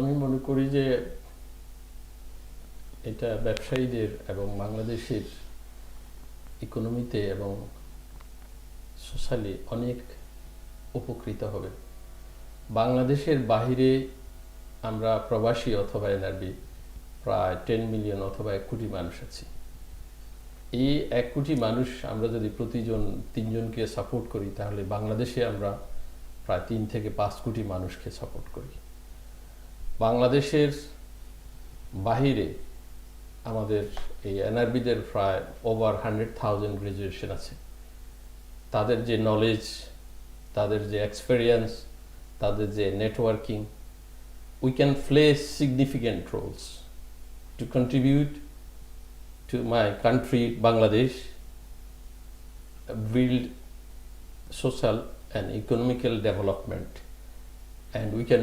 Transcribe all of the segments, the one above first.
আমি মনে করি যে এটা ব্যবসায়ীদের এবং বাংলাদেশের ইকোনমিতে এবং সোশ্যালি অনেক উপকৃত হবে। বাংলাদেশের বাহিরে আমরা প্রবাসী অথবা এনআরবি, প্রায় টেন মিলিয়ন অথবা এক কোটি মানুষ আছি। এই এক কোটি মানুষ আমরা যদি প্রতিজন তিনজনকে সাপোর্ট করি, তাহলে বাংলাদেশে আমরা প্রায় তিন থেকে পাঁচ কোটি মানুষকে সাপোর্ট করি। বাংলাদেশের বাহিরে আমাদের এই এনআরবিদের প্রায় ওভার হান্ড্রেড থাউজেন্ড গ্রাজুয়েশন আছে। তাদের যে নলেজ তাদের যে এক্সপেরিয়েন্স তাদের যে networking we can play significant roles to contribute to my country, Bangladesh, build social and economical development, and we can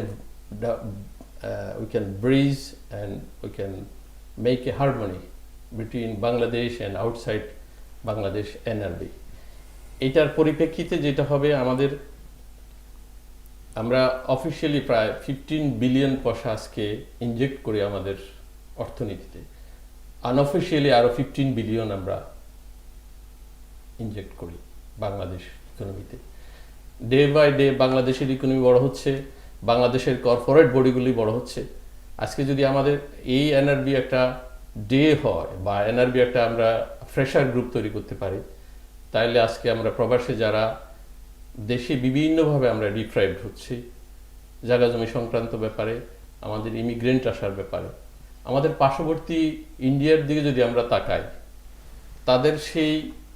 uh, we can breeze and we can make a harmony between Bangladesh and outside Bangladesh NRB. এটার পরিপ্রেক্ষিতে যেটা হবে আমাদের আমরা officially প্রায় fifteen billion পয়সা আজকে inject করি আমাদের অর্থনীতিতে। আনঅফিসিয়ালি আরও ফিফটিন বিলিয়ন আমরা ইনজেক্ট করি বাংলাদেশ ইকোনমিতে ডে বাই ডে বাংলাদেশের ইকোনমি বড় হচ্ছে। বাংলাদেশের কর্পোরেট বডিগুলি বড় হচ্ছে। আজকে যদি আমাদের এই এনআরবি একটা ডে হয় বা এনআরবি একটা আমরা ফ্রেশার গ্রুপ তৈরি করতে পারি, তাইলে আজকে আমরা প্রবাসে যারা দেশে বিভিন্নভাবে আমরা ডিপ্রাইভড হচ্ছি, জায়গা জমি সংক্রান্ত ব্যাপারে, আমাদের ইমিগ্রেন্ট আসার ব্যাপারে, আমাদের পার্শ্ববর্তী ইন্ডিয়ার দিকে যদি আমরা তাকাই, তাদের সেই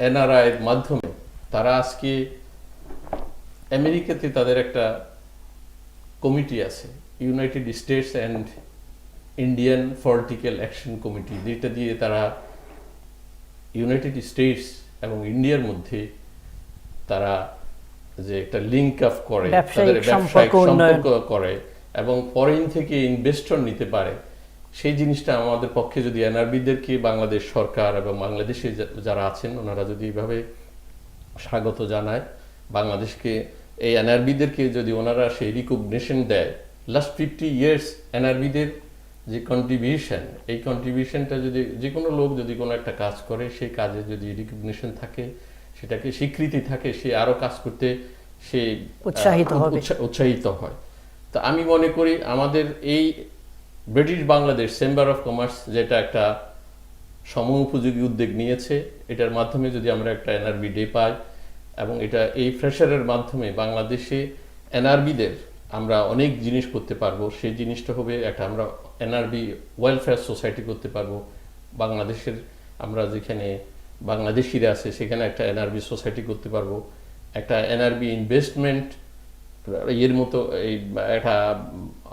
এনআরআইয়ের মাধ্যমে তারা আজকে আমেরিকাতে তাদের একটা কমিটি আছে United States and Indian political action committee যেটা দিয়ে তারা ইউনাইটেড স্টেটস এবং ইন্ডিয়ার মধ্যে তারা যে একটা লিঙ্ক আপ করে তাদের ব্যবসায়িক সম্পর্ক করে এবং ফরেন থেকে ইনভেস্টর নিতে পারে। সেই জিনিসটা আমাদের পক্ষে যদি এনআরবিদেরকে বাংলাদেশ সরকার এবং বাংলাদেশে যারা আছেন ওনারা যদি এইভাবে স্বাগত জানায় বাংলাদেশকে এই এনআরবিদেরকে যদি ওনারা সেই রিকগনিশন দেয় লাস্ট ফিফটি ইয়ার্স এনআরবিদের যে কন্ট্রিবিউশন এই কন্ট্রিবিউশনটা যদি যে কোনো লোক যদি কোনো একটা কাজ করে সেই কাজে যদি রিকগনিশন থাকে সেটাকে স্বীকৃতি থাকে সে আরও কাজ করতে সে উৎসাহিত হবে। উৎসাহিত হয় তো আমি মনে করি আমাদের এই British Bangladesh chamber of commerce যেটা একটা সম উপযোগী উদ্যোগ নিয়েছে এটার মাধ্যমে যদি আমরা একটা এনআরবি ডে পাই এবং এটা এই ফ্রেশারের মাধ্যমে বাংলাদেশে এনআরবিদের আমরা অনেক জিনিস করতে পারব। সেই জিনিসটা হবে একটা আমরা এনআরবি ওয়েলফেয়ার সোসাইটি করতে পারব। বাংলাদেশের আমরা যেখানে বাংলাদেশিরা আছে, সেখানে একটা এনআরবি সোসাইটি করতে পারব। একটা এনআরবি ইনভেস্টমেন্ট, এর মতো এই একটা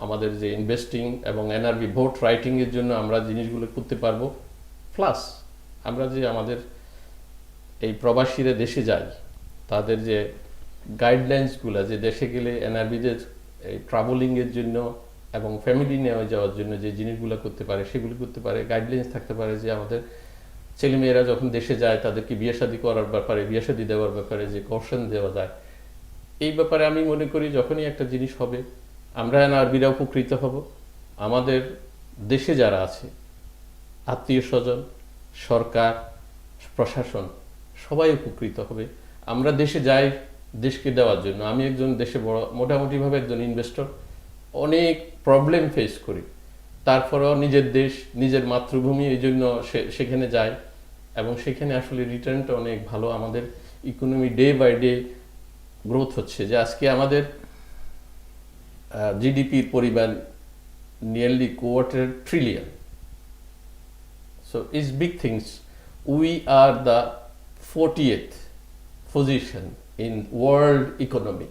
আমাদের যে ইনভেস্টিং এবং এনআরবি ভোট রাইটিং এর জন্য আমরা জিনিসগুলো করতে পারব। প্লাস আমরা যে আমাদের এই প্রবাসীরা দেশে যায় তাদের যে গাইডলাইন্সগুলো যে দেশে গেলে এনআরবিদের এই ট্রাভেলিং এর জন্য এবং ফ্যামিলি নিয়ে যাওয়ার জন্য যে জিনিসগুলো করতে পারে, সেগুলো করতে পারে গাইডলাইন্স থাকতে পারে যে আমাদের ছেলেমেয়েরা যখন দেশে যায়, তাদেরকে বিয়ে শাদী করার ব্যাপারে, বিয়ে শাদী দেওয়ার ব্যাপারে যে কৌশল দেওয়া যায়, এই ব্যাপারে আমি মনে করি যখনই একটা জিনিস হবে, আমরা এনআরবিরা উপকৃত হব। আমাদের দেশে যারা আছে, আত্মীয় স্বজন, সরকার, প্রশাসন, সবাই উপকৃত হবে। আমরা দেশে যাই, দেশকে দেওয়ার জন্য। আমি একজন দেশে বড়, মোটামুটিভাবে একজন ইনভেস্টর অনেক প্রবলেম ফেস করি। তারপরেও নিজের দেশ, নিজের মাতৃভূমি এই জন্য সেখানে যায় এবং সেখানে আসলে রিটার্নটা অনেক ভালো। আমাদের economy day by day growth হচ্ছে। যে আজকে আমাদের জিডিপির পরিমাণ nearly quarter trillion so it's big things we are the 40th position in world economy.